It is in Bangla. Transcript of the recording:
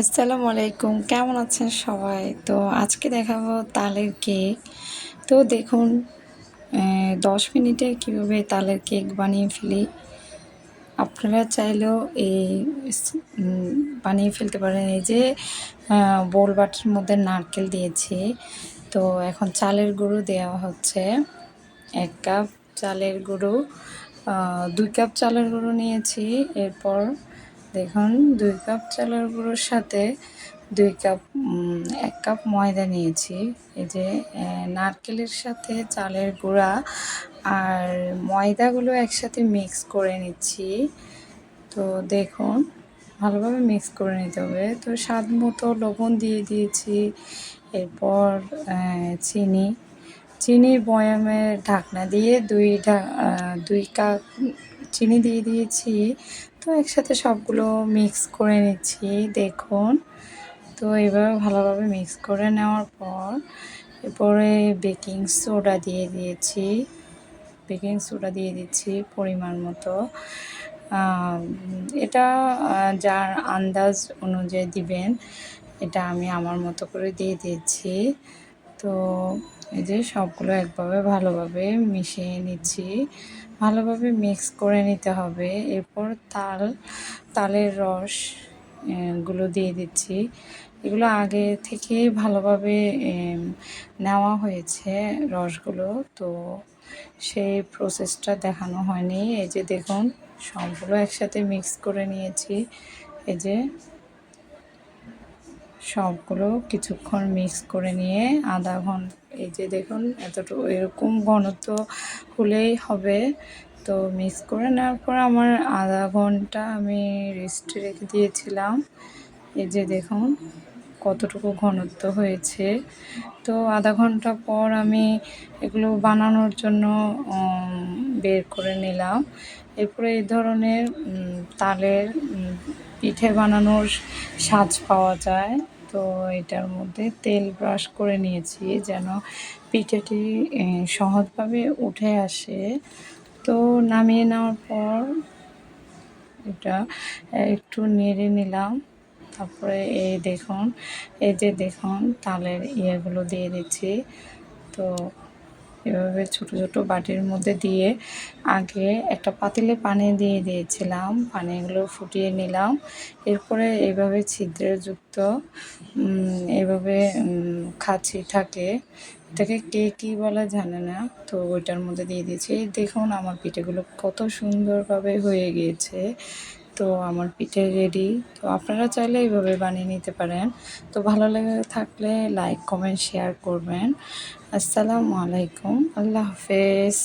আসসালামু আলাইকুম, কেমন আছেন সবাই? তো আজকে দেখাবো তালের কেক। তো দেখুন দশ মিনিটে কীভাবে তালের কেক বানিয়ে ফেলি। আপনারা চাইলেও এই বানিয়ে ফেলতে পারেন। এই যে বোল বাটির মধ্যে নারকেল দিয়েছি। তো এখন চালের গুঁড়ো দেওয়া হচ্ছে। এক কাপ চালের গুঁড়ো দুই কাপ চালের গুঁড়ো নিয়েছি। এরপর দেখুন, দুই কাপ চালের গুঁড়োর সাথে দুই কাপ এক কাপ ময়দা নিয়েছি। এই যে নারকেলের সাথে চালের গুঁড়া আর ময়দাগুলো একসাথে মিক্স করে নিচ্ছি। তো দেখুন, ভালোভাবে মিক্স করে নিতে হবে। তো স্বাদ মতো লবণ দিয়ে দিয়েছি। এরপর চিনি। চিনির বয়ামের ঢাকনা দিয়ে দুই দুই কাপ চিনি দিয়ে দিয়েছি। তো একসাথে সবগুলো মিক্স করে নিচ্ছি, দেখুন। তো এভাবে ভালোভাবে মিক্স করে নেওয়ার পর, এরপরে বেকিং সোডা দিয়ে দিয়েছি। বেকিং সোডা দিয়ে দিচ্ছি পরিমাণ মতো। এটা যার আন্দাজ অনুযায়ী দিবেন, এটা আমি আমার মতো করে দিয়ে দিয়েছি তো এই যে সবগুলো একভাবে ভালোভাবে মিশিয়ে নিচ্ছি। ভালোভাবে মিক্স করে নিতে হবে। এরপর তাল, তালের রসগুলো দিয়ে দিচ্ছি। এগুলো আগে থেকে ভালোভাবে নেওয়া হয়েছে রসগুলো। তো সেই প্রসেসটা দেখানো হয়নি। এই যে দেখুন, সবগুলো একসাথে মিক্স করে নিয়েছি। এই যে সবগুলো কিছুক্ষণ মিক্স করে নিয়ে আধা ঘণ্টা এই যে দেখুন এতটুকু এরকম ঘনত্ব হলেই হবে। তো মিক্স করে নেওয়ার পর আমার আধা ঘণ্টা আমি রেস্টে রেখে দিয়েছিলাম। এই যে দেখুন, কতটুকু ঘনত্ব হয়েছে। তো আধা ঘণ্টা পর আমি এগুলো বানানোর জন্য বের করে নিলাম। এরপরে এই ধরনের তালের পিঠে বানানোর সাজ পাওয়া যায়। তো এটার মধ্যে তেল ব্রাশ করে নিয়েছি যেন পিঠেটি সহজভাবে উঠে আসে। তো নামিয়ে নেওয়ার পর এটা একটু নেড়ে নিলাম। তারপরে এই দেখুন, এই যে দেখুন, তালের ইয়েগুলো দিয়ে দিচ্ছি। তো এভাবে ছোট ছোট বাটির মধ্যে দিয়ে আগে একটা পাতিলে পানি দিয়ে দিয়েছিলাম। পানিগুলো ফুটিয়ে নিলাম। এরপরে এইভাবে ছিদ্রের যুক্ত এভাবে উম, খাঁচি থাকে। এটাকে কে কী বলে জানে না তো ওইটার মধ্যে দিয়ে দিয়েছি। দেখুন আমার পিঠেগুলো কত সুন্দরভাবে হয়ে গিয়েছে। তো আমার পিঠে রেডি তো আপনারা চাইলে এইভাবে বানিয়ে নিতে পারেন। তো ভালো লেগে থাকলে লাইক কমেন্ট শেয়ার করবেন। আসসালামু আলাইকুম। আল্লাহ হাফেজ।